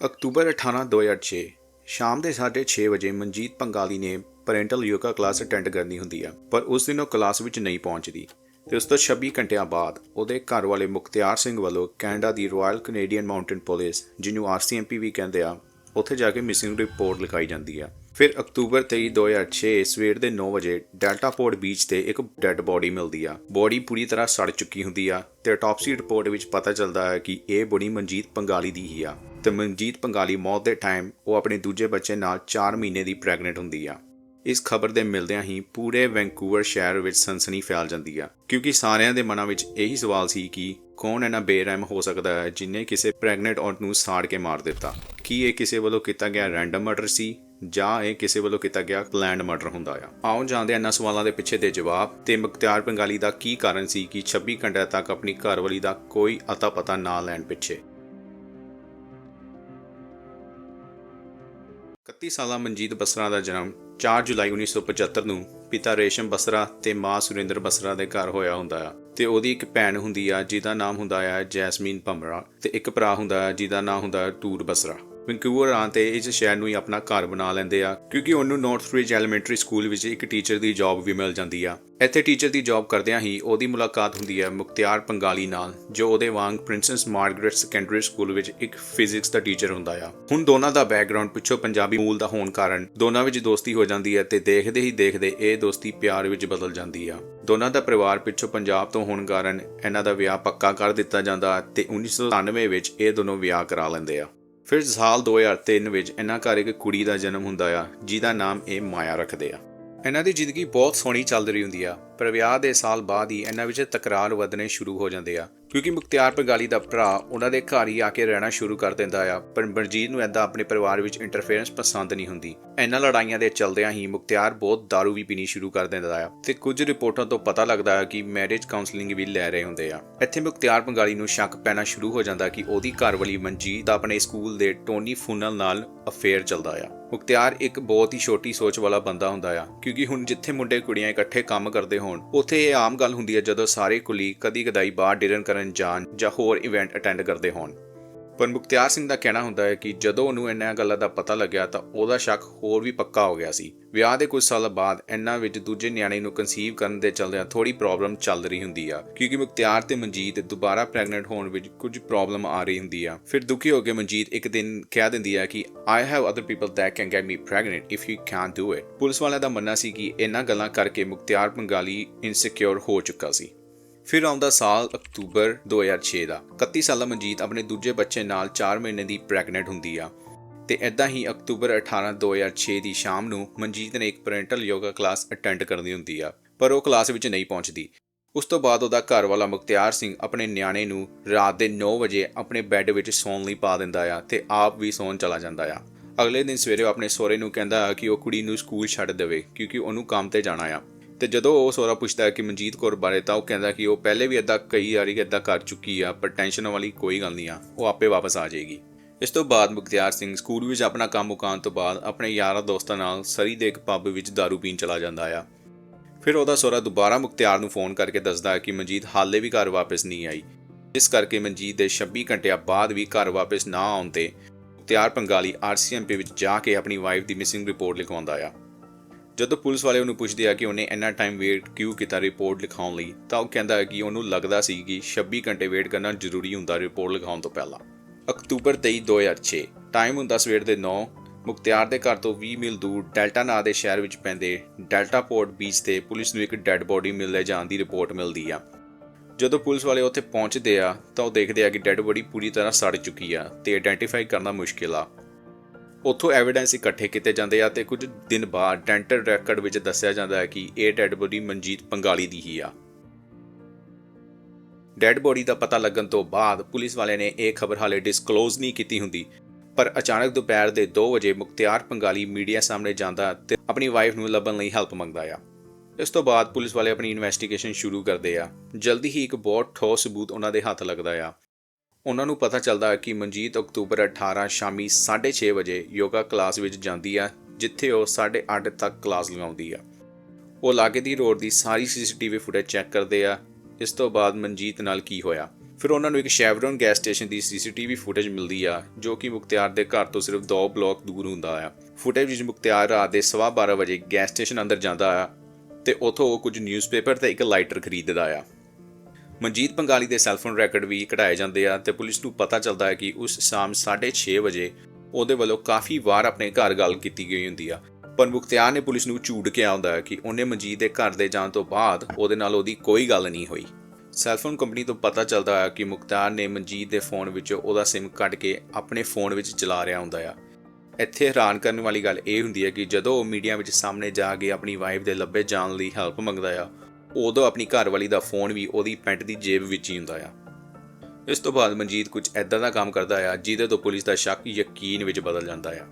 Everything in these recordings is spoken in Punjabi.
ਅਕਤੂਬਰ 18 2006 ਸ਼ਾਮ ਦੇ 6:30 ਵਜੇ ਮਨਜੀਤ ਪੰਗਾਲੀ ਨੇ ਪੈਰੈਂਟਲ ਯੋਗਾ ਕਲਾਸ ਅਟੈਂਡ ਕਰਨੀ ਹੁੰਦੀ ਆ, ਪਰ ਉਸ ਦਿਨ ਉਹ ਕਲਾਸ ਵਿੱਚ ਨਹੀਂ ਪਹੁੰਚਦੀ। ਤੇ ਉਸ ਤੋਂ 26 ਘੰਟਿਆਂ ਬਾਅਦ ਉਹਦੇ ਘਰ ਵਾਲੇ ਮੁਖਤਿਆਰ ਸਿੰਘ ਵੱਲੋਂ ਕੈਨੇਡਾ ਦੀ ਰਾਇਲ ਕੈਨੇਡੀਅਨ ਮਾਊਂਟੇਨ ਪੁਲਿਸ ਜਿਹਨੂੰ ਆਰਸੀਐਮਪੀ ਵੀ ਕਹਿੰਦੇ ਆ, ਉੱਥੇ ਜਾ ਕੇ ਮਿਸਿੰਗ ਰਿਪੋਰਟ ਲਿਖਾਈ ਜਾਂਦੀ ਆ। ਫਿਰ ਅਕਤੂਬਰ 23 2006 ਸਵੇਰ ਦੇ 9 ਵਜੇ ਡੈਲਟਾ ਪੋਰਟ ਬੀਚ ਤੇ ਇੱਕ ਡੈੱਡ ਬੋਡੀ ਮਿਲਦੀ ਆ। ਬੋਡੀ ਪੂਰੀ ਤਰ੍ਹਾਂ ਸੜ ਚੁੱਕੀ ਹੁੰਦੀ ਆ ਤੇ ਆਟੋਪਸੀ ਰਿਪੋਰਟ ਵਿੱਚ ਪਤਾ ਚੱਲਦਾ ਹੈ ਕਿ ਇਹ ਬੋਡੀ ਮਨਜੀਤ ਪੰਗਾਲੀ ਦੀ ਹੀ ਆ। ਤੇ ਮਨਜੀਤ ਪੰਗਾਲੀ ਮੌਤ ਦੇ ਟਾਈਮ ਉਹ ਆਪਣੇ ਦੂਜੇ ਬੱਚੇ ਨਾਲ 4 ਮਹੀਨੇ ਦੀ ਪ੍ਰੈਗਨੈਂਟ ਹੁੰਦੀ ਆ। ਇਸ ਖਬਰ ਦੇ ਮਿਲਦਿਆਂ ਹੀ ਪੂਰੇ ਵੈਂਕੂਵਰ ਸ਼ਹਿਰ ਵਿੱਚ ਸਨਸਨੀ ਫੈਲ ਜਾਂਦੀ ਆ, ਕਿਉਂਕਿ ਸਾਰਿਆਂ ਦੇ ਮਨਾਂ ਵਿੱਚ ਇਹੀ ਸਵਾਲ ਸੀ ਕਿ ਕੌਣ ਇਹਨਾਂ ਬੇਰਹਿਮ ਹੋ ਸਕਦਾ ਹੈ ਜਿਨੇ ਕਿਸੇ ਪ੍ਰੈਗਨੈਂਟ ਔਰਤ ਨੂੰ ਸਾੜ ਕੇ ਮਾਰ ਦਿੱਤਾ? ਕੀ ਇਹ ਕਿਸੇ ਵੱਲੋਂ ਕੀਤਾ ਗਿਆ ਰੈਂਡਮ ਮਰਡਰ ਸੀ ਜਾਂ ਇਹ ਕਿਸੇ ਵੱਲੋਂ ਕੀਤਾ ਗਿਆ ਪਲਾਨਡ ਮਰਡਰ ਹੁੰਦਾ ਆ? ਆਓ ਜਾਣਦੇ ਹਾਂ ਇਹਨਾਂ ਸਵਾਲਾਂ ਦੇ ਪਿੱਛੇ ਦੇ ਜਵਾਬ ਤੇ ਮੁਖਤਿਆਰ ਬੰਗਾਲੀ ਦਾ ਕੀ ਕਾਰਨ ਸੀ ਕਿ 26 ਘੰਟਿਆਂ ਤੱਕ ਆਪਣੀ ਘਰਵਾਲੀ ਦਾ ਕੋਈ ਅਤਾ ਪਤਾ ਨਾ ਲੈਣ ਪਿੱਛੇ? 31 ਸਾਲਾ ਮਨਜੀਤ ਬਸਰਾ ਦਾ ਜਨਮ 4 ਜੁਲਾਈ 1975 ਨੂੰ ਪਿਤਾ ਰੇਸ਼ਮ ਬਸਰਾ ਤੇ ਮਾਂ ਸੁਰਿੰਦਰ ਬਸਰਾ ਦੇ ਘਰ ਹੋਇਆ ਹੁੰਦਾ ਆ। ਤੇ ਉਹਦੀ ਇੱਕ ਭੈਣ ਹੁੰਦੀ ਆ ਜਿਹਦਾ ਨਾਮ ਹੁੰਦਾ ਆ ਜੈਸਮੀਨ ਭੰਮਰਾ ਤੇ ਇੱਕ ਭਰਾ ਹੁੰਦਾ ਆ ਜਿਹਦਾ ਨਾਮ ਹੁੰਦਾ ਟੂਰ ਬਸਰਾ। ਵੈਂਕੂਵਰ ਆਂ ਤੇ ਇਸ ਸ਼ਹਿਰ ਨੂੰ ਹੀ ਆਪਣਾ ਘਰ ਬਣਾ ਲੈਂਦੇ ਆ, ਕਿਉਂਕਿ ਉਹਨੂੰ ਨਾਰਥ ਰਿਜ ਐਲੀਮੈਂਟਰੀ ਸਕੂਲ ਵਿੱਚ ਇੱਕ ਟੀਚਰ ਦੀ ਜੌਬ ਵੀ ਮਿਲ ਜਾਂਦੀ ਆ। ਇੱਥੇ ਟੀਚਰ ਦੀ ਜੌਬ ਕਰਦਿਆਂ ਹੀ ਉਹਦੀ ਮੁਲਾਕਾਤ ਹੁੰਦੀ ਹੈ ਮੁਖਤਿਆਰ ਪੰਗਾਲੀ ਨਾਲ, ਜੋ ਉਹਦੇ ਵਾਂਗ ਪ੍ਰਿੰਸੈਸ ਮਾਰਗਰੇਟ ਸੈਕੰਡਰੀ ਸਕੂਲ ਵਿੱਚ ਇੱਕ ਫਿਜ਼ਿਕਸ ਦਾ ਟੀਚਰ ਹੁੰਦਾ ਆ। ਹੁਣ ਦੋਨਾਂ ਦਾ ਬੈਕਗ੍ਰਾਉਂਡ ਪਿੱਛੋਂ ਪੰਜਾਬੀ ਮੂਲ ਦਾ ਹੋਣ ਕਾਰਨ ਦੋਨਾਂ ਵਿੱਚ ਦੋਸਤੀ ਹੋ ਜਾਂਦੀ ਹੈ ਤੇ ਦੇਖਦੇ ਹੀ ਦੇਖਦੇ ਇਹ ਦੋਸਤੀ ਪਿਆਰ ਵਿੱਚ ਬਦਲ ਜਾਂਦੀ ਆ। ਦੋਨਾਂ ਦਾ ਪਰਿਵਾਰ ਪਿੱਛੋਂ ਪੰਜਾਬ ਤੋਂ ਹੋਣ ਕਾਰਨ ਇਹਨਾਂ ਦਾ ਵਿਆਹ ਪੱਕਾ ਕਰ ਦਿੱਤਾ ਜਾਂਦਾ ਤੇ 1997 ਵਿੱਚ ਇਹ ਦੋਨੋਂ ਵਿਆਹ ਕਰਾ ਲੈਂਦੇ ਆ। ਫਿਰ ਸਾਲ 2003 ਵਿੱਚ ਇਹਨਾਂ ਘਰ ਇੱਕ ਕੁੜੀ ਦਾ ਜਨਮ ਹੁੰਦਾ ਆ, ਜਿਹਦਾ ਨਾਮ ਇਹ ਮਾਇਆ ਰੱਖਦੇ ਆ। ਇਹਨਾਂ ਦੀ ਜ਼ਿੰਦਗੀ ਬਹੁਤ ਸੋਹਣੀ ਚੱਲ ਰਹੀ ਹੁੰਦੀ ਆ, ਪਰ ਵਿਆਹ ਦੇ ਸਾਲ ਬਾਅਦ ਹੀ ਇਹਨਾਂ ਵਿੱਚ ਤਕਰਾਰ ਵਧਣੇ ਸ਼ੁਰੂ ਹੋ ਜਾਂਦੇ ਆ। ਕਿਉਂਕਿ ਮੁਖਤਿਆਰ ਪੰਗਾਲੀ ਦਾ ਭਰਾ, ਉਹਨਾਂ ਦੇ ਘਰ ਹੀ ਆ ਕੇ ਰਹਿਣਾ ਸ਼ੁਰੂ ਕਰ ਦਿੰਦਾ ਆ। ਪਰ ਮਨਜੀਤ ਨੂੰ ਐਦਾਂ ਆਪਣੇ ਪਰਿਵਾਰ ਵਿੱਚ ਇੰਟਰਫੇਰੈਂਸ ਪਸੰਦ ਨਹੀਂ ਹੁੰਦੀ। ਇਹਨਾਂ ਲੜਾਈਆਂ ਦੇ ਚਲਦਿਆਂ ਹੀ ਮੁਖਤਿਆਰ ਬਹੁਤ दारू ਵੀ ਪੀਣੀ ਸ਼ੁਰੂ ਕਰ ਦਿੰਦਾ ਆ ਤੇ ਕੁਝ ਰਿਪੋਰਟਾਂ ਤੋਂ ਪਤਾ ਲੱਗਦਾ ਹੈ ਕਿ ਮੈਰਿਜ ਕਾਉਂਸਲਿੰਗ ਵੀ ਲੈ ਰਹੇ ਹੁੰਦੇ ਆ। ਇੱਥੇ ਮੁਖਤਿਆਰ ਪੰਗਾਲੀ ਨੂੰ ਸ਼ੱਕ ਪੈਣਾ ਸ਼ੁਰੂ ਹੋ ਜਾਂਦਾ ਕਿ ਉਹਦੀ ਘਰਵਾਲੀ ਮਨਜੀਤ ਦਾ ਆਪਣੇ ਸਕੂਲ ਦੇ ਟੋਨੀ ਫੂਨਲ ਨਾਲ ਅਫੇਅਰ ਚੱਲਦਾ ਆ। ਮੁਖਤਿਆਰ ਇੱਕ ਬਹੁਤ ਹੀ ਛੋਟੀ ਸੋਚ ਵਾਲਾ ਬੰਦਾ ਹੁੰਦਾ ਆ, ਕਿਉਂਕਿ ਹੁਣ ਜਿੱਥੇ ਮੁੰਡੇ ਕੁੜੀਆਂ ਇਕੱਠੇ ਕੰਮ ਕਰਦੇ ਹੋਣ, ਉੱਥੇ ਇਹ ਆਮ ਗੱਲ ਹੁੰਦੀ ਹੈ ਜਦੋਂ ਸਾਰੇ ਕੁਲੀ ਕਦੀ ਕਦਾਈ ਬਾਹਰ ਡਿਨਰ ਕਰਨ ਜਾਣ ਜਾਂ ਹੋਰ ਇਵੈਂਟ ਅਟੈਂਡ ਕਰਦੇ ਹੋਣ। ਪਰ ਮੁਖਤਿਆਰ ਸਿੰਘ ਦਾ ਕਹਿਣਾ ਹੁੰਦਾ ਹੈ ਕਿ ਜਦੋਂ ਉਹਨੂੰ ਇਹਨਾਂ ਗੱਲਾਂ ਦਾ ਪਤਾ ਲੱਗਿਆ ਤਾਂ ਉਹਦਾ ਸ਼ੱਕ ਹੋਰ ਵੀ ਪੱਕਾ ਹੋ ਗਿਆ ਸੀ। ਵਿਆਹ ਦੇ ਕੁਝ ਸਾਲ ਬਾਅਦ ਇਹਨਾਂ ਵਿੱਚ ਦੂਜੇ ਨਿਆਣੇ ਨੂੰ ਕਨਸੀਵ ਕਰਨ ਦੇ ਚਲਦਿਆਂ ਥੋੜੀ ਪ੍ਰੋਬਲਮ ਚੱਲ ਰਹੀ ਹੁੰਦੀ ਆ, ਕਿਉਂਕਿ ਮੁਖਤਿਆਰ ਤੇ ਮਨਜੀਤ ਦੁਬਾਰਾ ਪ੍ਰੈਗਨੈਂਟ ਹੋਣ ਵਿੱਚ ਕੁਝ ਪ੍ਰੋਬਲਮ ਆ ਰਹੀ ਹੁੰਦੀ ਆ। ਫਿਰ ਦੁਖੀ ਹੋ ਕੇ ਮਨਜੀਤ ਇੱਕ ਦਿਨ ਕਹਿ ਦਿੰਦੀ ਆ ਕਿ I have other people that can get me pregnant if you can do it police ਵਾਲਿਆਂ ਦਾ ਮੰਨਣਾ ਸੀ ਕਿ ਇਹਨਾਂ ਗੱਲਾਂ ਕਰਕੇ ਮੁਖਤਿਆਰ ਬੰਗਾਲੀ ਇਨਸਿਕਿਉਰ ਹੋ ਚੁੱਕਾ ਸੀ। ਫਿਰ ਆਉਂਦਾ ਸਾਲ ਅਕਤੂਬਰ 2006 ਦਾ। 31 ਸਾਲਾ ਮਨਜੀਤ ਆਪਣੇ ਦੂਜੇ ਬੱਚੇ ਨਾਲ 4 ਮਹੀਨੇ ਦੀ ਪ੍ਰੈਗਨੈਂਟ ਹੁੰਦੀ ਆ। ਤੇ ਇਦਾਂ ਹੀ ਅਕਤੂਬਰ 18 2006 ਦੀ ਸ਼ਾਮ ਨੂੰ ਮਨਜੀਤ ਨੇ ਇੱਕ ਪੈਰੈਂਟਲ ਯੋਗਾ ਕਲਾਸ ਅਟੈਂਡ ਕਰਨੀ ਹੁੰਦੀ ਆ, ਪਰ ਉਹ ਕਲਾਸ ਵਿੱਚ ਨਹੀਂ ਪਹੁੰਚਦੀ। ਉਸ ਤੋਂ ਬਾਅਦ ਉਹਦਾ ਘਰ ਵਾਲਾ ਮੁਖਤਿਆਰ ਸਿੰਘ ਆਪਣੇ ਨਿਆਣੇ ਨੂੰ ਰਾਤ ਦੇ 9 ਵਜੇ ਆਪਣੇ ਬੈੱਡ ਵਿੱਚ ਸੌਣ ਲਈ ਪਾ ਦਿੰਦਾ ਆ ਤੇ ਆਪ ਵੀ ਸੌਣ ਚਲਾ ਜਾਂਦਾ ਆ। ਅਗਲੇ ਦਿਨ ਸਵੇਰੇ ਉਹ ਆਪਣੇ ਸਹੁਰੇ ਨੂੰ ਕਹਿੰਦਾ ਆ ਕਿ ਉਹ ਕੁੜੀ ਨੂੰ ਸਕੂਲ ਛੱਡ ਦੇਵੇ, ਕਿਉਂਕਿ ਉਹਨੂੰ ਕੰਮ ਤੇ ਜਾਣਾ ਆ। ਤੇ ਜਦੋਂ ਉਹ ਸੋਰਾ ਪੁੱਛਦਾ ਕਿ ਮਨਜੀਤ ਕੌਰ ਬਾਰੇ ਤਾਂ ਉਹ ਕਹਿੰਦਾ ਕਿ ਉਹ ਪਹਿਲੇ ਵੀ ਇਦਾਂ ਕਈ ਵਾਰੀ ਇਦਾਂ ਕਰ ਚੁੱਕੀ ਆ, ਪਰ ਟੈਨਸ਼ਨ ਵਾਲੀ ਕੋਈ ਗੱਲ ਨਹੀਂ ਆ, ਉਹ ਆਪੇ ਵਾਪਸ ਆ ਜਾਏਗੀ। ਇਸ ਤੋਂ ਬਾਅਦ ਮੁਖਤਿਆਰ ਸਿੰਘ ਸਕੂਲ ਵਿੱਚ ਆਪਣਾ ਕੰਮ ਮੁਕਾਉਣ ਤੋਂ ਬਾਅਦ ਆਪਣੇ ਯਾਰਾਂ ਦੋਸਤਾਂ ਨਾਲ ਸਰੀ ਦੇ ਇੱਕ ਪੱਬ ਵਿੱਚ दारू ਪੀਣ ਚਲਾ ਜਾਂਦਾ ਆ। ਫਿਰ ਉਹਦਾ ਸੋਰਾ ਦੁਬਾਰਾ ਮੁਖਤਿਆਰ ਨੂੰ ਫੋਨ ਕਰਕੇ ਦੱਸਦਾ ਕਿ ਮਨਜੀਤ ਹਾਲੇ ਵੀ ਘਰ ਵਾਪਸ ਨਹੀਂ ਆਈ। ਇਸ ਕਰਕੇ ਮਨਜੀਤ ਦੇ 26 ਘੰਟਿਆਂ ਬਾਅਦ ਵੀ ਘਰ ਵਾਪਸ ਨਾ ਆਉਣ ਤੇ ਮੁਖਤਿਆਰ ਪੰਗਾਲੀ ਆਰਸੀਐਮਪੀ ਵਿੱਚ ਜਾ ਕੇ ਆਪਣੀ ਵਾਈਫ ਦੀ ਮਿਸਿੰਗ ਰਿਪੋਰਟ ਲਿਖਵਾਉਂਦਾ ਆ। ਜਦੋਂ ਪੁਲਿਸ ਵਾਲੇ ਉਹਨੂੰ ਪੁੱਛਦੇ ਆ ਕਿ ਉਹਨੇ ਇੰਨਾ ਟਾਈਮ ਵੇਟ ਕਿਉਂ ਕੀਤਾ ਰਿਪੋਰਟ ਲਿਖਾਉਣ ਲਈ, ਤਾਂ ਉਹ ਕਹਿੰਦਾ ਹੈ ਕਿ ਉਹਨੂੰ ਲੱਗਦਾ ਸੀ ਕਿ 26 ਘੰਟੇ ਵੇਟ ਕਰਨਾ ਜ਼ਰੂਰੀ ਹੁੰਦਾ ਰਿਪੋਰਟ ਲਿਖਾਉਣ ਤੋਂ ਪਹਿਲਾਂ। ਅਕਤੂਬਰ 23 2006 ਟਾਈਮ ਹੁੰਦਾ ਸਵੇਰ ਦੇ 9 ਮੁਖਤਿਆਰ ਦੇ ਘਰ ਤੋਂ 20 ਮੀਲ ਦੂਰ ਡੈਲਟਾ ਨਾਂ ਦੇ ਸ਼ਹਿਰ ਵਿੱਚ ਪੈਂਦੇ ਡੈਲਟਾ ਪੋਰਟ ਬੀਚ ਤੇ ਪੁਲਿਸ ਨੂੰ ਇੱਕ ਡੈੱਡ ਬੋਡੀ ਮਿਲਦੇ ਜਾਣ ਦੀ ਰਿਪੋਰਟ ਮਿਲਦੀ ਆ। ਜਦੋਂ ਪੁਲਿਸ ਵਾਲੇ ਉੱਥੇ ਪਹੁੰਚਦੇ ਆ, ਤਾਂ ਉਹ ਦੇਖਦੇ ਆ ਕਿ ਡੈੱਡ ਬੋਡੀ ਪੂਰੀ ਤਰ੍ਹਾਂ ਸੜ ਚੁੱਕੀ ਆ ਤੇ ਆਇਡੈਂਟੀਫਾਈ ਕਰਨਾ ਮੁਸ਼ਕਿਲ ਆ। ਉੱਥੋਂ ਐਵੀਡੈਂਸ ਇਕੱਠੇ ਕੀਤੇ ਜਾਂਦੇ ਆ ਤੇ ਕੁਝ ਦਿਨ ਬਾਅਦ ਡੈਂਟਲ ਰੈਕੋਰਡ ਵਿੱਚ ਦੱਸਿਆ ਜਾਂਦਾ ਹੈ ਕਿ ਇਹ ਡੈੱਡ ਬੋਡੀ ਮਨਜੀਤ ਪੰਗਾਲੀ ਦੀ ਹੀ ਆ। ਡੈੱਡ ਬੋਡੀ ਦਾ ਪਤਾ ਲੱਗਣ ਤੋਂ ਬਾਅਦ ਪੁਲਿਸ ਵਾਲੇ ਨੇ ਇਹ ਖਬਰ ਹਾਲੇ ਡਿਸਕਲੋਜ਼ ਨਹੀਂ ਕੀਤੀ ਹੁੰਦੀ, ਪਰ ਅਚਾਨਕ ਦੁਪਹਿਰ ਦੇ 2 ਵਜੇ ਮੁਖਤਿਆਰ ਪੰਗਾਲੀ ਮੀਡੀਆ ਸਾਹਮਣੇ ਜਾਂਦਾ ਤੇ ਆਪਣੀ ਵਾਈਫ ਨੂੰ ਲੱਭਣ ਲਈ ਹੈਲਪ ਮੰਗਦਾ ਆ। ਇਸ ਤੋਂ ਬਾਅਦ ਪੁਲਿਸ ਵਾਲੇ ਆਪਣੀ ਇਨਵੈਸਟੀਗੇਸ਼ਨ ਸ਼ੁਰੂ ਕਰਦੇ ਆ। ਜਲਦੀ ਹੀ ਇੱਕ ਬਹੁਤ ਠੋਸ ਸਬੂਤ ਉਹਨਾਂ ਦੇ ਹੱਥ ਲੱਗਦਾ ਆ। ਉਹਨਾਂ ਨੂੰ ਪਤਾ ਚੱਲਦਾ ਹੈ ਕਿ ਮਨਜੀਤ ਅਕਤੂਬਰ 18 ਸ਼ਾਮੀ 6:30 ਵਜੇ ਯੋਗਾ ਕਲਾਸ ਵਿੱਚ ਜਾਂਦੀ ਆ ਜਿੱਥੇ ਉਹ 8:30 ਤੱਕ ਕਲਾਸ ਲਗਾਉਂਦੀ ਆ ਉਹ ਲਾਗੇ ਦੀ ਰੋਡ ਦੀ ਸਾਰੀ ਸੀਸੀਟੀਵੀ ਫੁਟੇਜ ਚੈੱਕ ਕਰਦੇ ਆ। ਇਸ ਤੋਂ ਬਾਅਦ ਮਨਜੀਤ ਨਾਲ ਕੀ ਹੋਇਆ? ਫਿਰ ਉਹਨਾਂ ਨੂੰ ਇੱਕ ਸ਼ੈਵਰਨ ਗੈਸ ਸਟੇਸ਼ਨ ਦੀ ਸੀਸੀਟੀਵੀ ਫੁਟੇਜ ਮਿਲਦੀ ਆ, ਜੋ ਕਿ ਮੁਖਤਿਆਰ ਦੇ ਘਰ ਤੋਂ ਸਿਰਫ 2 ਬਲਾਕ ਦੂਰ ਹੁੰਦਾ ਆ। ਫੁਟੇਜ ਵਿੱਚ ਮੁਖਤਿਆਰ ਰਾਤ ਦੇ 12:30 ਵਜੇ ਗੈਸ ਸਟੇਸ਼ਨ ਅੰਦਰ ਜਾਂਦਾ ਆ ਤੇ ਉੱਥੋਂ ਉਹ ਕੁਝ ਨਿਊਜ਼ਪੇਪਰ ਤੇ ਇੱਕ ਲਾਈਟਰ ਖਰੀਦਦਾ ਆ। ਮਨਜੀਤ ਪੰਗਾਲੀ ਦੇ ਸੈੱਲਫੋਨ ਰੈਕੋਰਡ ਵੀ ਘਟਾਏ ਜਾਂਦੇ ਆ ਤੇ ਪੁਲਿਸ ਨੂੰ ਪਤਾ ਚੱਲਦਾ ਹੈ ਕਿ ਉਸ ਸ਼ਾਮ 6:30 ਵਜੇ ਉਹਦੇ ਵੱਲੋਂ ਕਾਫੀ ਵਾਰ ਆਪਣੇ ਘਰ ਗੱਲ ਕੀਤੀ ਗਈ ਹੁੰਦੀ ਆ। ਪਰ ਮੁਖਤਿਆਰ ਨੇ ਪੁਲਿਸ ਨੂੰ ਝੂਠ ਕਿਹਾ ਹੁੰਦਾ ਕਿ ਉਹਨੇ ਮਨਜੀਤ ਦੇ ਘਰ ਦੇ ਜਾਣ ਤੋਂ ਬਾਅਦ ਉਹਦੇ ਨਾਲ ਉਹਦੀ ਕੋਈ ਗੱਲ ਨਹੀਂ ਹੋਈ। ਸੈੱਲਫੋਨ ਕੰਪਨੀ ਤੋਂ ਪਤਾ ਚੱਲਦਾ ਹੈ ਕਿ ਮੁਖਤਿਆਰ ਨੇ ਮਨਜੀਤ ਦੇ ਫੋਨ ਵਿੱਚੋਂ ਉਹਦਾ SIM ਕੱਢ ਕੇ ਆਪਣੇ ਫੋਨ ਵਿੱਚ ਚਲਾ ਰਿਹਾ ਹੁੰਦਾ ਆ। ਇੱਥੇ ਹੈਰਾਨ ਕਰਨ ਵਾਲੀ ਗੱਲ ਇਹ ਹੁੰਦੀ ਹੈ ਕਿ ਜਦੋਂ ਉਹ ਮੀਡੀਆ ਵਿੱਚ ਸਾਹਮਣੇ ਜਾ ਕੇ ਆਪਣੀ ਵਾਈਫ ਦੇ ਲੱਭੇ ਜਾਣ ਲਈ ਹੈਲਪ ਮੰਗਦਾ ਆ ਉਦੋਂ ਆਪਣੀ ਘਰਵਾਲੀ ਦਾ ਫੋਨ ਵੀ ਉਹਦੀ ਪੈਂਟ ਦੀ ਜੇਬ ਵਿੱਚ ਹੀ ਹੁੰਦਾ ਆ। ਇਸ ਤੋਂ ਬਾਅਦ ਮਨਜੀਤ ਕੁਝ ਐਦਾਂ ਦਾ ਕੰਮ ਕਰਦਾ ਆ, ਜਿਹਦੇ ਤੋਂ ਪੁਲਿਸ ਦਾ ਸ਼ੱਕ ਯਕੀਨ ਵਿੱਚ ਬਦਲ ਜਾਂਦਾ ਆ।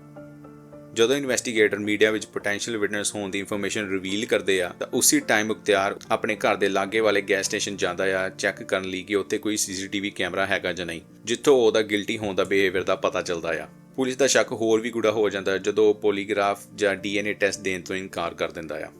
ਜਦੋਂ ਇਨਵੈਸਟੀਗੇਟਰ ਮੀਡੀਆ ਵਿੱਚ ਪੋਟੈਂਸ਼ੀਅਲ ਵਿਟਨੈਸ ਹੋਣ ਦੀ ਇਨਫੋਰਮੇਸ਼ਨ ਰਿਵੀਲ ਕਰਦੇ ਆ, ਤਾਂ ਉਸੇ ਟਾਈਮ ਮੁਖਤਿਆਰ ਆਪਣੇ ਘਰ ਦੇ ਲਾਗੇ ਵਾਲੇ ਗੈਸ ਸਟੇਸ਼ਨ ਜਾਂਦਾ ਆ ਚੈੱਕ ਕਰਨ ਲਈ ਕਿ ਉੱਥੇ ਕੋਈ ਸੀਸੀਟੀਵੀ ਕੈਮਰਾ ਹੈਗਾ ਜਾਂ ਨਹੀਂ, ਜਿੱਥੋਂ ਉਹਦਾ ਗਿਲਟੀ ਹੋਣ ਦਾ ਬਿਹੇਵੀਅਰ ਦਾ ਪਤਾ ਚੱਲਦਾ ਆ। ਪੁਲਿਸ ਦਾ ਸ਼ੱਕ ਹੋਰ ਵੀ ਗੂੜਾ ਹੋ ਜਾਂਦਾ ਜਦੋਂ ਉਹ ਪੋਲੀਗ੍ਰਾਫ ਜਾਂ ਡੀਐਨਏ ਟੈਸਟ ਦੇਣ ਤੋਂ ਇਨਕਾਰ ਕਰ ਦਿੰਦਾ ਆ।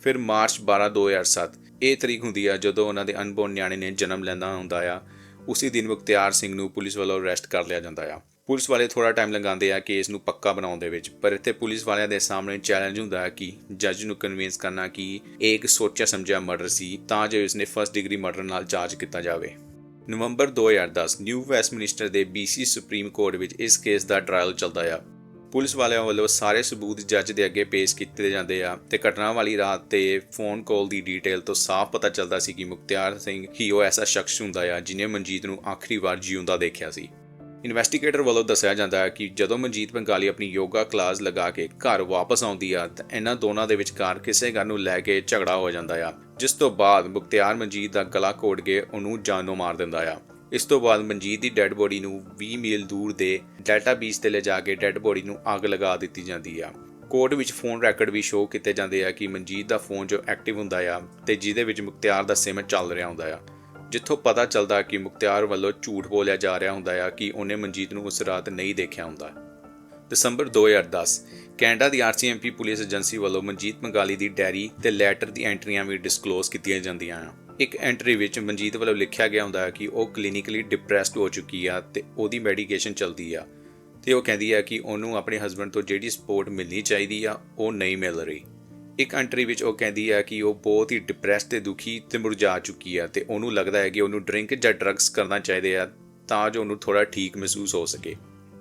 ਫਿਰ ਮਾਰਚ 12 2007 ਇਹ ਤਰੀਕ ਹੁੰਦੀ ਆ ਜਦੋਂ ਉਹਨਾਂ ਦੇ ਅਨਬੋਰਨ ਨਿਆਣੇ ਨੇ ਜਨਮ ਲੈਂਦਾ ਹੁੰਦਾ ਆ, ਉਸੇ ਦਿਨ ਮੁਖਤਿਆਰ ਸਿੰਘ ਨੂੰ ਪੁਲਿਸ ਵੱਲੋਂ ਅਰੈਸਟ ਕਰ ਲਿਆ ਜਾਂਦਾ ਆ। ਪੁਲਿਸ ਵਾਲੇ ਥੋੜਾ ਟਾਈਮ ਲਗਾਉਂਦੇ ਆ ਕੇਸ ਨੂੰ ਪੱਕਾ ਬਣਾਉਣ ਦੇ ਵਿੱਚ, ਪਰ ਇੱਥੇ ਪੁਲਿਸ ਵਾਲਿਆਂ ਦੇ ਸਾਹਮਣੇ ਚੈਲੰਜ ਹੁੰਦਾ ਹੈ ਕਿ ਜੱਜ ਨੂੰ ਕਨਵਿੰਸ ਕਰਨਾ ਕਿ ਇਹ ਇੱਕ ਸੋਚਿਆ ਸਮਝਿਆ ਮਰਡਰ ਸੀ, ਤਾਂ ਜੋ ਇਸਨੇ ਫਰਸਟ ਡਿਗਰੀ ਮਰਡਰ ਨਾਲ ਚਾਰਜ ਕੀਤਾ ਜਾਵੇ। ਨਵੰਬਰ 2010 ਨਿਊ ਵੈਸਟਮਿਨਿਸਟਰ ਦੇ BC ਸੁਪਰੀਮ ਕੋਰਟ ਵਿੱਚ ਇਸ ਕੇਸ ਦਾ ਟ੍ਰਾਇਲ ਚੱਲਦਾ ਆ। ਪੁਲਿਸ ਵਾਲਿਆਂ ਵੱਲੋਂ ਸਾਰੇ ਸਬੂਤ ਜੱਜ ਦੇ ਅੱਗੇ ਪੇਸ਼ ਕੀਤੇ ਜਾਂਦੇ ਆ ਤੇ ਘਟਨਾ ਵਾਲੀ ਰਾਤ ਤੇ ਫੋਨ ਕਾਲ ਦੀ ਡੀਟੇਲ ਤੋਂ ਸਾਫ਼ ਪਤਾ ਚੱਲਦਾ ਸੀ ਕਿ ਮੁਖਤਿਆਰ ਸਿੰਘ ਹੀ ਉਹ ਐਸਾ ਸ਼ਖਸ ਹੁੰਦਾ ਆ ਜਿਨੇ ਮਨਜੀਤ ਨੂੰ ਆਖਰੀ ਵਾਰ ਜਿਉਂਦਾ ਦੇਖਿਆ ਸੀ। ਇਨਵੈਸਟੀਗੇਟਰ ਵੱਲੋਂ ਦੱਸਿਆ ਜਾਂਦਾ ਹੈ ਕਿ ਜਦੋਂ ਮਨਜੀਤ ਬੰਗਾਲੀ ਆਪਣੀ ਯੋਗਾ ਕਲਾਸ ਲਗਾ ਕੇ ਘਰ ਵਾਪਸ ਆਉਂਦੀ ਆ, ਤਾਂ ਇਹਨਾਂ ਦੋਨਾਂ ਦੇ ਵਿਚਕਾਰ ਕਿਸੇ ਗੱਲ ਨੂੰ ਲੈ ਕੇ ਝਗੜਾ ਹੋ ਜਾਂਦਾ ਆ, ਜਿਸ ਤੋਂ ਬਾਅਦ ਮੁਖਤਿਆਰ ਮਨਜੀਤ ਦਾ ਗਲਾ ਘੋਟ ਕੇ ਉਹਨੂੰ ਜਾਨੋਂ ਮਾਰ ਦਿੰਦਾ ਆ। ਇਸ ਤੋਂ ਬਾਅਦ ਮਨਜੀਤ ਦੀ ਡੈੱਡ ਬੋਡੀ ਨੂੰ 20 ਮੀਲ ਦੂਰ ਦੇ ਡੈਲਟਾ ਬੀਚ ਤੇ ਲਿਜਾ ਕੇ ਡੈੱਡ ਬੋਡੀ ਨੂੰ ਅੱਗ ਲਗਾ ਦਿੱਤੀ ਜਾਂਦੀ ਆ। ਕੋਰਟ ਵਿੱਚ ਫੋਨ ਰੈਕੋਰਡ ਵੀ ਸ਼ੋਅ ਕੀਤੇ ਜਾਂਦੇ ਆ ਕਿ ਮਨਜੀਤ ਦਾ ਫੋਨ ਜੋ ਐਕਟਿਵ ਹੁੰਦਾ ਆ ਤੇ ਜਿਹਦੇ ਵਿੱਚ ਮੁਖਤਿਆਰ ਦਾ ਸਿਮ ਚੱਲ ਰਿਹਾ ਹੁੰਦਾ ਆ। ਜਿੱਥੋਂ ਪਤਾ ਚੱਲਦਾ ਕਿ ਮੁਖਤਿਆਰ ਵੱਲੋਂ ਝੂਠ ਬੋਲਿਆ ਜਾ ਰਿਹਾ ਹੁੰਦਾ ਆ ਕਿ ਉਹਨੇ ਮਨਜੀਤ ਨੂੰ ਉਸ ਰਾਤ ਨਹੀਂ ਦੇਖਿਆ ਹੁੰਦਾ। ਦਸੰਬਰ 2010 ਕੈਨੇਡਾ ਦੀ ਆਰਸੀਐਮਪੀ ਪੁਲਿਸ ਏਜੰਸੀ ਵੱਲੋਂ ਮਨਜੀਤ ਮੰਗਾਲੀ ਦੀ ਡੈਰੀ ਤੇ ਲੈਟਰ ਦੀ ਐਂਟਰੀਆਂ ਵੀ ਡਿਸਕਲੋਜ਼ ਕੀਤੀਆਂ ਜਾਂਦੀਆਂ ਆ। ਇੱਕ ਐਂਟਰੀ ਵਿੱਚ ਮਨਜੀਤ ਵੱਲੋਂ ਲਿਖਿਆ ਗਿਆ ਹੁੰਦਾ ਕਿ ਉਹ ਕਲੀਨਿਕਲੀ ਡਿਪਰੈਸਡ ਹੋ ਚੁੱਕੀ ਆ ਤੇ ਉਹਦੀ ਮੈਡੀਕੇਸ਼ਨ ਚੱਲਦੀ ਆ। ਤੇ ਉਹ ਕਹਿੰਦੀ ਆ ਕਿ ਉਹਨੂੰ ਆਪਣੇ ਹਸਬੰਡ ਤੋਂ ਜਿਹੜੀ ਸਪੋਰਟ ਮਿਲਣੀ ਚਾਹੀਦੀ ਆ, ਉਹ ਨਹੀਂ ਮਿਲ ਰਹੀ। ਇੱਕ ਐਂਟਰੀ ਵਿੱਚ ਉਹ ਕਹਿੰਦੀ ਆ ਕਿ ਉਹ ਬਹੁਤ ਹੀ ਡਿਪਰੈਸਡ ਤੇ ਦੁਖੀ ਤੇ ਮੁਰਝਾ ਚੁੱਕੀ ਆ ਤੇ ਉਹਨੂੰ ਲੱਗਦਾ ਹੈ ਕਿ ਉਹਨੂੰ ਡਰਿੰਕ ਜਾਂ ਡਰੱਗਸ ਕਰਨਾ ਚਾਹੀਦੇ ਆ ਤਾਂ ਜੋ ਉਹਨੂੰ ਥੋੜਾ ਠੀਕ ਮਹਿਸੂਸ ਹੋ ਸਕੇ।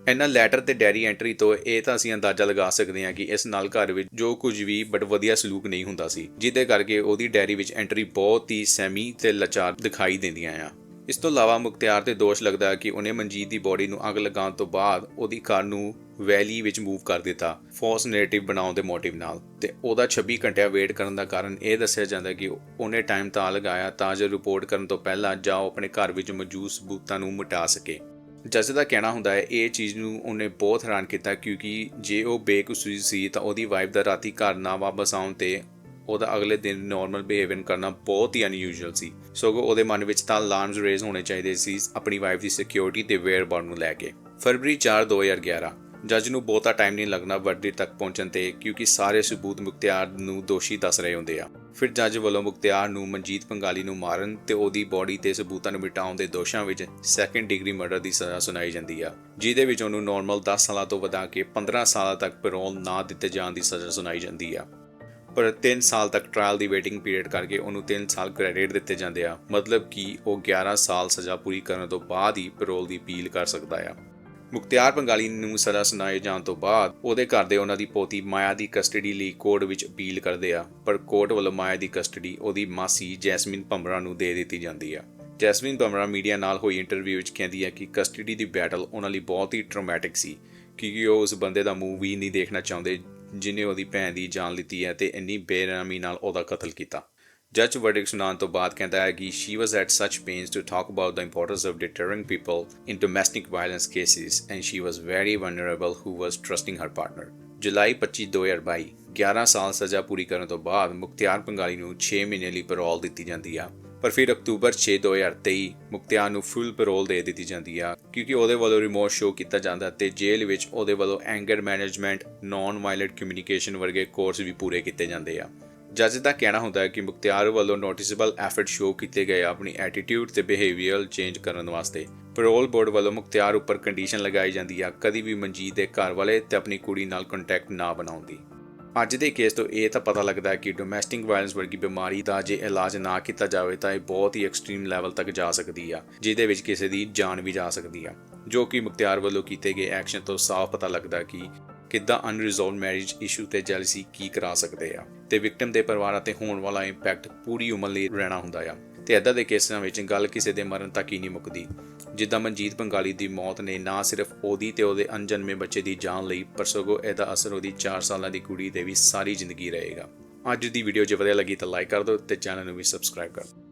ਇਹਨਾਂ ਲੈਟਰ ਤੇ ਡੈਰੀ ਐਂਟਰੀ ਤੋਂ ਇਹ ਤਾਂ ਅਸੀਂ ਅੰਦਾਜ਼ਾ ਲਗਾ ਸਕਦੇ ਹਾਂ ਕਿ ਇਸ ਨਾਲ ਘਰ ਵਿੱਚ ਜੋ ਕੁਝ ਵੀ ਬਟ ਵਧੀਆ ਸਲੂਕ ਨਹੀਂ ਹੁੰਦਾ ਸੀ, ਜਿਹਦੇ ਕਰਕੇ ਉਹਦੀ ਡੈਰੀ ਵਿੱਚ ਐਂਟਰੀ ਬਹੁਤ ਹੀ ਸੈਮੀ ਤੇ ਲਾਚਾਰ ਦਿਖਾਈ ਦਿੰਦੀਆਂ ਆ। ਇਸ ਤੋਂ ਇਲਾਵਾ ਮੁਖਤਿਆਰ ਤੇ ਦੋਸ਼ ਲੱਗਦਾ ਕਿ ਉਹਨੇ ਮਨਜੀਤ ਦੀ ਬੋਡੀ ਨੂੰ ਅੱਗ ਲਗਾਉਣ ਤੋਂ ਬਾਅਦ ਉਹਦੀ ਕਾਰ ਨੂੰ ਵੈਲੀ ਵਿੱਚ ਮੂਵ ਕਰ ਦਿੱਤਾ ਫਾਲਸ ਨੈਰੇਟਿਵ ਬਣਾਉਣ ਦੇ ਮੋਟਿਵ ਨਾਲ। ਤੇ ਉਹਦਾ 26 ਘੰਟਿਆਂ ਵੇਟ ਕਰਨ ਦਾ ਕਾਰਨ ਇਹ ਦੱਸਿਆ ਜਾਂਦਾ ਕਿ ਉਹਨੇ ਟਾਈਮ ਤਾਂ ਲਗਾਇਆ ਤਾਂ ਜੋ ਰਿਪੋਰਟ ਕਰਨ ਤੋਂ ਪਹਿਲਾਂ ਜਾਂ ਆਪਣੇ ਘਰ ਵਿੱਚ ਮੌਜੂਦ ਸਬੂਤਾਂ ਨੂੰ ਮਿਟਾ ਸਕੇ। ਜੱਜ ਦਾ ਕਹਿਣਾ ਹੁੰਦਾ ਹੈ, ਇਹ ਚੀਜ਼ ਨੂੰ ਉਹਨੇ ਬਹੁਤ ਹੈਰਾਨ ਕੀਤਾ ਕਿਉਂਕਿ ਜੇ ਉਹ ਬੇਕਸੂਰ ਸੀ ਤਾਂ ਉਹਦੀ ਵਾਈਫ ਦਾ ਰਾਤੀ ਘਰ ਨਾ ਵਾਪਸ ਆਉਣ ਤੇ ਉਹਦਾ ਅਗਲੇ ਦਿਨ ਨਾਰਮਲ ਬਿਹੇਵੀਅਰ ਕਰਨਾ ਬਹੁਤ ਹੀ ਅਨਯੂਜੂਅਲ ਸੀ। ਸਗੋਂ ਉਹਦੇ ਮਨ ਵਿੱਚ ਤਾਂ ਅਲਾਰਮਸ ਰੇਜ਼ ਹੋਣੇ ਚਾਹੀਦੇ ਸੀ ਆਪਣੀ ਵਾਈਫ ਦੀ ਸਿਕਿਉਰਿਟੀ ਤੇ ਵੇਅਰ ਨੂੰ ਲੈ ਕੇ। ਫਰਵਰੀ 4 2011 ਜੱਜ ਨੂੰ ਬਹੁਤਾ ਟਾਈਮ ਨਹੀਂ ਲੱਗਣਾ ਵਰਦੀ ਤੱਕ ਪਹੁੰਚਣ ਤੇ ਕਿਉਂਕਿ ਸਾਰੇ ਸਬੂਤ ਮੁਖਤਿਆਰ ਨੂੰ ਦੋਸ਼ੀ ਦੱਸ ਰਹੇ ਹੁੰਦੇ ਆ। ਫਿਰ ਜੱਜ ਵੱਲੋਂ ਮੁਖਤਿਆਰ ਨੂੰ ਮਨਜੀਤ ਪੰਗਾਲੀ ਨੂੰ ਮਾਰਨ ਤੇ ਉਹਦੀ ਬੋਡੀ ਤੇ ਸਬੂਤਾਂ ਨੂੰ ਮਿਟਾਉਣ ਦੇ ਦੋਸ਼ਾਂ ਵਿੱਚ ਸੈਕੰਡ ਡਿਗਰੀ ਮਰਡਰ ਦੀ ਸਜ਼ਾ ਸੁਣਾਈ ਜਾਂਦੀ ਆ, ਜਿਹਦੇ ਵਿੱਚ ਉਹਨੂੰ ਨਾਰਮਲ 10 ਸਾਲਾਂ ਤੋਂ ਵਧਾ ਕੇ 15 ਸਾਲਾਂ ਤੱਕ ਪੈਰੋਲ ਨਾ ਦਿੱਤੇ ਜਾਣ ਦੀ ਸਜ਼ਾ ਸੁਣਾਈ ਜਾਂਦੀ ਆ। ਪਰ 3 ਸਾਲ ਤੱਕ ਟ੍ਰਾਇਲ ਦੀ ਵੇਟਿੰਗ ਪੀਰੀਅਡ ਕਰਕੇ ਉਹਨੂੰ 3 ਸਾਲ ਕ੍ਰੈਡਿਟ ਦਿੱਤੇ ਜਾਂਦੇ ਆ, ਮਤਲਬ ਕਿ ਉਹ 11 ਸਾਲ ਸਜ਼ਾ ਪੂਰੀ ਕਰਨ ਤੋਂ ਬਾਅਦ ਹੀ ਪੈਰੋਲ ਦੀ ਅਪੀਲ ਕਰ ਸਕਦਾ ਆ। ਮੁਖਤਿਆਰ ਬੰਗਾਲੀ ਨੂੰ ਸਜ਼ਾ ਸੁਣਾਏ ਜਾਣ ਤੋਂ ਬਾਅਦ ਉਹਦੇ ਘਰ ਦੇ ਉਹਨਾਂ ਦੀ ਪੋਤੀ ਮਾਇਆ ਦੀ ਕਸਟਡੀ ਲਈ ਕੋਰਟ ਵਿੱਚ ਅਪੀਲ ਕਰਦੇ ਆ, ਪਰ ਕੋਰਟ ਵੱਲੋਂ ਮਾਇਆ ਦੀ ਕਸਟਡੀ ਉਹਦੀ ਮਾਸੀ ਜੈਸਮਿਨ ਭੰਬਰਾ ਨੂੰ ਦੇ ਦਿੱਤੀ ਜਾਂਦੀ ਆ। ਜੈਸਮਿਨ ਭੰਬਰਾ ਮੀਡੀਆ ਨਾਲ ਹੋਈ ਇੰਟਰਵਿਊ ਵਿੱਚ ਕਹਿੰਦੀ ਹੈ ਕਿ ਕਸਟਡੀ ਦੀ ਬੈਟਲ ਉਹਨਾਂ ਲਈ ਬਹੁਤ ਹੀ ਟਰਾਮੈਟਿਕ ਸੀ, ਕਿਉਂਕਿ ਉਹ ਉਸ ਬੰਦੇ ਦਾ ਮੂੰਹ ਵੀ ਨਹੀਂ ਦੇਖਣਾ ਚਾਹੁੰਦੇ ਜਿਨੇ ਉਹਦੀ ਭੈਣ ਦੀ ਜਾਨ ਲਿੱਤੀ ਹੈ ਤੇ ਇੰਨੀ ਬੇਰਹਿਮੀ ਨਾਲ ਉਹਦਾ ਕਤਲ ਕੀਤਾ। ਜੱਜ ਵਰਡਿਕ ਸੁਣਾਉਣ ਤੋਂ ਬਾਅਦ ਕਹਿੰਦਾ ਹੈ ਕਿ she was at such pains to talk about the importance of deterring people in domestic violence cases and she was very vulnerable who was trusting her partner. ਜੁਲਾਈ 25 2022 11 ਸਾਲ ਸਜ਼ਾ ਪੂਰੀ ਕਰਨ ਤੋਂ ਬਾਅਦ ਮੁਖਤਿਆਰ ਪੰਗਾਲੀ ਨੂੰ 6 ਮਹੀਨੇ ਲਈ ਪੈਰੋਲ ਦਿੱਤੀ ਜਾਂਦੀ ਆ ਪਰ ਫਿਰ ਅਕਤੂਬਰ 6 2023 ਮੁਖਤਿਆਰ ਨੂੰ ਫੁੱਲ ਪੈਰੋਲ ਦੇ ਦਿੱਤੀ ਜਾਂਦੀ ਆ ਕਿਉਂਕਿ ਉਹਦੇ ਵੱਲੋਂ ਰਿਮੋਟ ਸ਼ੋ ਕੀਤਾ ਜਾਂਦਾ ਤੇ ਜੇਲ੍ਹ ਵਿੱਚ ਉਹਦੇ ਵੱਲੋਂ anger management non violent communication ਵਰਗੇ ਕੋਰਸ ਵੀ ਪੂਰੇ ਕੀਤੇ ਜਾਂਦੇ ਆ ਜੱਜ ਦਾ ਕਹਿਣਾ ਹੁੰਦਾ ਹੈ ਕਿ ਮੁਖਤਿਆਰ ਵੱਲੋਂ ਨੋਟਿਸੇਬਲ ਐਫਰਟ ਸ਼ੋਅ ਕੀਤੇ ਗਏ ਆਪਣੀ ਐਟੀਟਿਊਡ ਤੇ ਬਿਹੇਵੀਅਰਲ ਚੇਂਜ ਕਰਨ ਵਾਸਤੇ। ਪੈਰੋਲ ਬੋਰਡ ਵੱਲੋਂ ਮੁਖਤਿਆਰ ਉੱਪਰ ਕੰਡੀਸ਼ਨ ਲਗਾਈ ਜਾਂਦੀ ਆ, ਕਦੀ ਵੀ ਮਨਜੀਤ ਦੇ ਘਰ ਵਾਲੇ ਤੇ ਆਪਣੀ ਕੁੜੀ ਨਾਲ ਕੰਟੈਕਟ ਨਾ ਬਣਾਉਣ ਦੀ। ਅੱਜ ਦੇ ਕੇਸ ਤੋਂ ਇਹ ਤਾਂ ਪਤਾ ਲੱਗਦਾ ਹੈ ਕਿ ਡੋਮੈਸਟਿਕ ਵਾਇਲੈਂਸ ਵਰਗੀ ਬਿਮਾਰੀ ਦਾ ਜੇ ਇਲਾਜ ਨਾ ਕੀਤਾ ਜਾਵੇ ਤਾਂ ਇਹ ਬਹੁਤ ਹੀ ਐਕਸਟ੍ਰੀਮ ਲੈਵਲ ਤੱਕ ਜਾ ਸਕਦੀ ਆ, ਜਿਹਦੇ ਵਿੱਚ ਕਿਸੇ ਦੀ ਜਾਨ ਵੀ ਜਾ ਸਕਦੀ ਆ। ਜੋ ਕਿ ਮੁਖਤਿਆਰ ਵੱਲੋਂ ਕੀਤੇ ਗਏ ਐਕਸ਼ਨ ਤੋਂ ਸਾਫ਼ ਪਤਾ ਲੱਗਦਾ ਕਿ ਕਿੱਦਾਂ ਅਨਰਿਜ਼ੋਲਵਡ ਮੈਰਿਜ ਇਸ਼ੂ ਤੇ ਜੈਲਸੀ ਕੀ ਕਰਾ ਸਕਦੇ ਆ? ਤੇ ਵਿਕਟਮ ਦੇ ਪਰਿਵਾਰਾਂ ਤੇ ਹੋਣ ਵਾਲਾ ਇੰਪੈਕਟ ਪੂਰੀ ਉਮਰ ਲਈ ਰਹਿਣਾ ਹੁੰਦਾ ਆ। ਤੇ ਇਦਾਂ ਦੇ ਕੇਸਾਂ ਵਿੱਚ ਗੱਲ ਕਿਸੇ ਦੇ ਮਰਨ ਤੱਕ ਹੀ ਨਹੀਂ ਮੁੱਕਦੀ। ਜਿੱਦਾਂ ਮਨਜੀਤ ਬੰਗਾਲੀ ਦੀ ਮੌਤ ਨੇ ਨਾ ਸਿਰਫ ਉਹਦੀ ਤੇ ਉਹਦੇ ਅਣਜਨਮੇ ਬੱਚੇ ਦੀ ਜਾਨ ਲਈ, ਪਰ ਸਗੋਂ ਇਹਦਾ ਅਸਰ ਉਹਦੀ 4 ਸਾਲਾਂ ਦੀ ਕੁੜੀ ਤੇ ਵੀ ਸਾਰੀ ਜ਼ਿੰਦਗੀ ਰਹੇਗਾ। ਅੱਜ ਦੀ ਵੀਡੀਓ ਜੇ ਵਧੀਆ ਲੱਗੀ ਤਾਂ ਲਾਈਕ ਕਰ ਦਿਓ ਤੇ ਚੈਨਲ ਨੂੰ ਵੀ ਸਬਸਕ੍ਰਾਈਬ ਕਰ ਦਿਓ।